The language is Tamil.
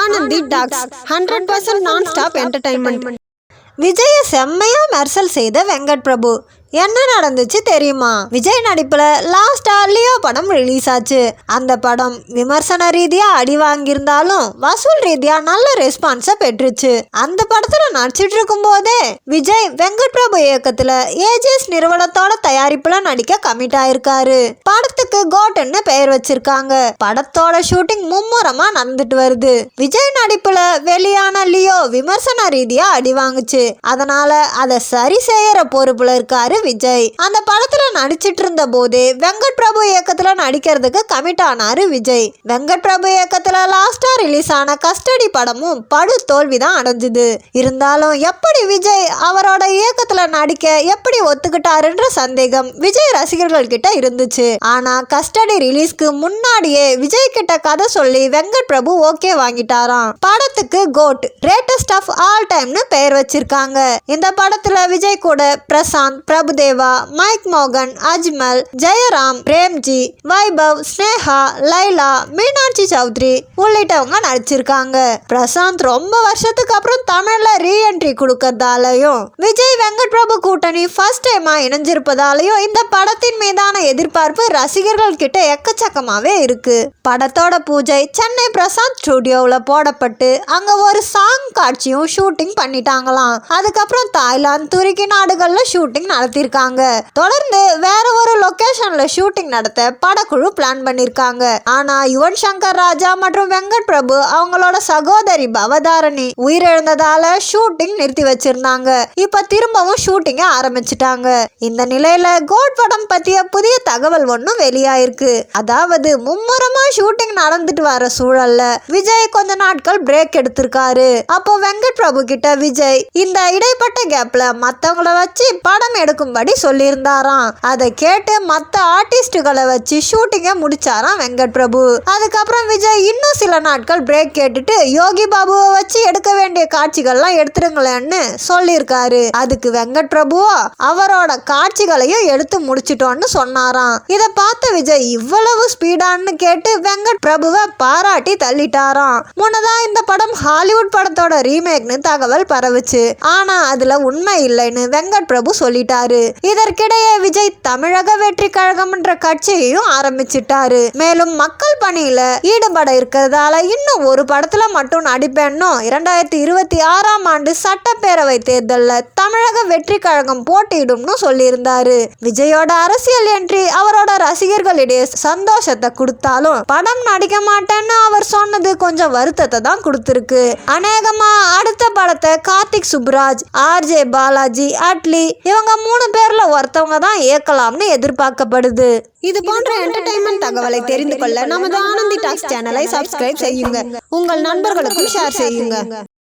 Anandhi talks hundred percent non stop entertainment Vijay செம்மையா மெர்சல் செய்த வெங்கட் பிரபு. என்ன நடந்துச்சு தெரியுமா? விஜய் நடிப்புல லாஸ்டா லியோ படம் ரிலீஸ் ஆச்சு. அந்த படம் விமர்சன ரீதியா அடி வாங்கியிருந்தாலும் வசூல் ரீதியா நல்ல ரெஸ்பான்ஸை பெற்றுச்சு. அந்த படத்துல நடிச்சிட்டு இருக்கும் போதே விஜய் வெங்கட் பிரபு இயக்கத்துல ஏஜிஎஸ் நிறுவனத்தோட தயாரிப்புல நடிக்க கமிட் ஆயிருக்காரு. படத்துக்கு கோட்டன்னு பெயர் வச்சிருக்காங்க. படத்தோட ஷூட்டிங் மும்முரமா நடந்துட்டு வருது. விஜய் நடிப்புல வெளியான லியோ விமர்சன ரீதியா அடி வாங்குச்சு. அதனால அதை சரி செய்யற பொறுப்புல இருக்காரு விஜய். அந்த படத்துல நடிச்சிட்டு இருந்த போதே வெங்கட் பிரபு இயக்கத்துல நடிக்கிறதுக்கு கமிட் ஆனாரு விஜய். வெங்கட் பிரபு இயக்கத்துல லாஸ்டா ரிலீஸ் ஆன கஸ்டடி படமும் படு தோல்விதான் அடைஞ்சுது. இருந்தாலும் எப்படி விஜய் அவரோட இயக்கத்துல நடிக்க எப்படி ஒத்துக்கிட்டாருன்ற சந்தேகம் விஜய் ரசிகர்கள் கிட்ட இருந்துச்சு. ஆனா கஸ்டடி ரிலீஸ்க்கு முன்னாடியே விஜய் கிட்ட கதை சொல்லி வெங்கட் பிரபு ஓகே வாங்கிட்டாராம். படத்துக்கு கோட் ரேட்டஸ்ட் ஆஃப் ஆல் டைம்னு பெயர் வச்சிருக்காங்க. இந்த படத்துல விஜய் கூட பிரசாந்த் பிரபுதேவா மைக் மோகன் அஜ்மல் ஜெயராம் பிரேம்ஜி வைபவ் ஸ்னேஹா லைலா மீனாட்சி சௌத்ரி உள்ளிட்டவங்க நடிச்சிருக்காங்க. பிரசாந்த் ரொம்ப வருஷத்துக்கு அப்புறம் தமிழ்ல ரீஎன்ட்ரி கொடுக்கறதாலையும் விஜய் வெங்கட் பிரபு கூட்டணி ஃபர்ஸ்ட் டைமா இணைஞ்சிருப்பதாலையும் இந்த படத்தின் மீதான எதிர்பார்ப்பு ரசிகர் ரசிகர்கள் கிட்ட எக்கச்சக்கமாவே இருக்கு. படத்தோட பூஜை சென்னை பிரசாந்த் ஸ்டுடியோவில் போடப்பட்டு அங்க ஒரு சாங் காட்சியும் ஷூட்டிங் பண்ணிட்டாங்களாம். அதுக்கப்புறம் தாய்லாந்து துருக்கி நாடுகள்ல ஷூட்டிங் நடத்தியிருக்காங்க தொடர்ந்து வேற ஒரு ஷூட்டிங் நடத்த படக்குழு பிளான் பண்ணிருக்காங்க. ஆனா யுவன் சங்கர் ராஜா மற்றும் வெங்கட் பிரபு அவங்களோட சகோதரி பவதாரணி உயிரிழந்ததால ஷூட்டிங் நிறுத்தி வச்சிருந்தாங்க. இப்ப திரும்பவும் ஷூட்டிங்க ஆரம்பிச்சிட்டாங்க. இந்த நிலையில கோட் படம் பத்திய புதிய தகவல் ஒன்றும் வெளியாயிருக்கு. அதாவது மும்முரமா ஷூட்டிங் நடந்துட்டு வர சூழல்ல விஜய் கொஞ்ச நாட்கள் பிரேக் எடுத்திருக்காரு. அப்போ வெங்கட் பிரபு கிட்ட விஜய் இந்த இடைப்பட்ட கேப்ல மத்தவங்கள வச்சு படம் எடுக்கும்படி சொல்லியிருந்தாராம். அதை கேட்டு மற்ற ஆர்டிஸ்டுகளை வச்சு ஷூட்டிங்கை முடிச்சாராம் வெங்கட் பிரபு அதுக்கப்புறம் விஜய் இன்னும் சில நாட்கள் பிரேக் கேட்டுட்டு யோகி பாபுவை வச்சு எடுக்க வேண்டிய காட்சிகள்லாம் எடுத்துருங்களேன்னு சொல்லியிருக்காரு. அதுக்கு வெங்கட் பிரபுவோ அவரோட காட்சிகளையும் எடுத்து முடிச்சிட்டோன்னு சொன்னாராம். இதை பார்த்த விஜய் இவ்வளவு ஸ்பீடான்னு கேட்டு வெங்கட் பிரபுவை பாராட்டி தள்ளிட்டாராம். முன்னதா இந்த படம் ஹாலிவுட் படத்தோட ரீமேக்னு தகவல் பரவுச்சு. ஆனா அதுல உண்மை இல்லைன்னு வெங்கட் பிரபு சொல்லிட்டாரு. இதற்கிடையே விஜய் தமிழக வெற்றி கழகம்ன்ற கட்சியையும் ஆரம்பிச்சிட்டாரு. மேலும் மக்கள் பணியில ஈடுபட இருக்கிறதால இன்னும் ஒரு படத்துல மட்டும் நடிப்பேன்னும் இரண்டாயிரத்தி இருபத்தி ஆறாம் ஆண்டு சட்டப்பேரவை தேர்தல்ல தமிழக வெற்றி கழகம் போட்டியிடும்னு சொல்லியிருந்தாரு. விஜயோட அரசியல் என்ட்ரி அவரோட ரசிகர்களிடையே சந்தோஷத்தை கொடுத்தாலும் படம் நடிக்க மாட்டேன்னு அவர் சொன்னது கொஞ்சம் வருத்தத்தை தான் கொடுத்துருக்கு. அநேகமா அடுத்த படத்தை கார்த்திக் சுப்ராஜ் ஆர்ஜே பாலாஜி அட்லி இவங்க மூணு பேர்ல ஒருத்தவங்க தான் இயக்கலாம்னு எதிர்பார்க்கப்படுது. இது போன்ற என்டர்டைன்மெண்ட் தகவலை தெரிந்து கொள்ள நமது ஆனந்தி டாக்ஸ் சேனலை சப்ஸ்கிரைப் செய்யுங்க. உங்கள் நண்பர்களுக்கும் ஷேர் செய்யுங்க.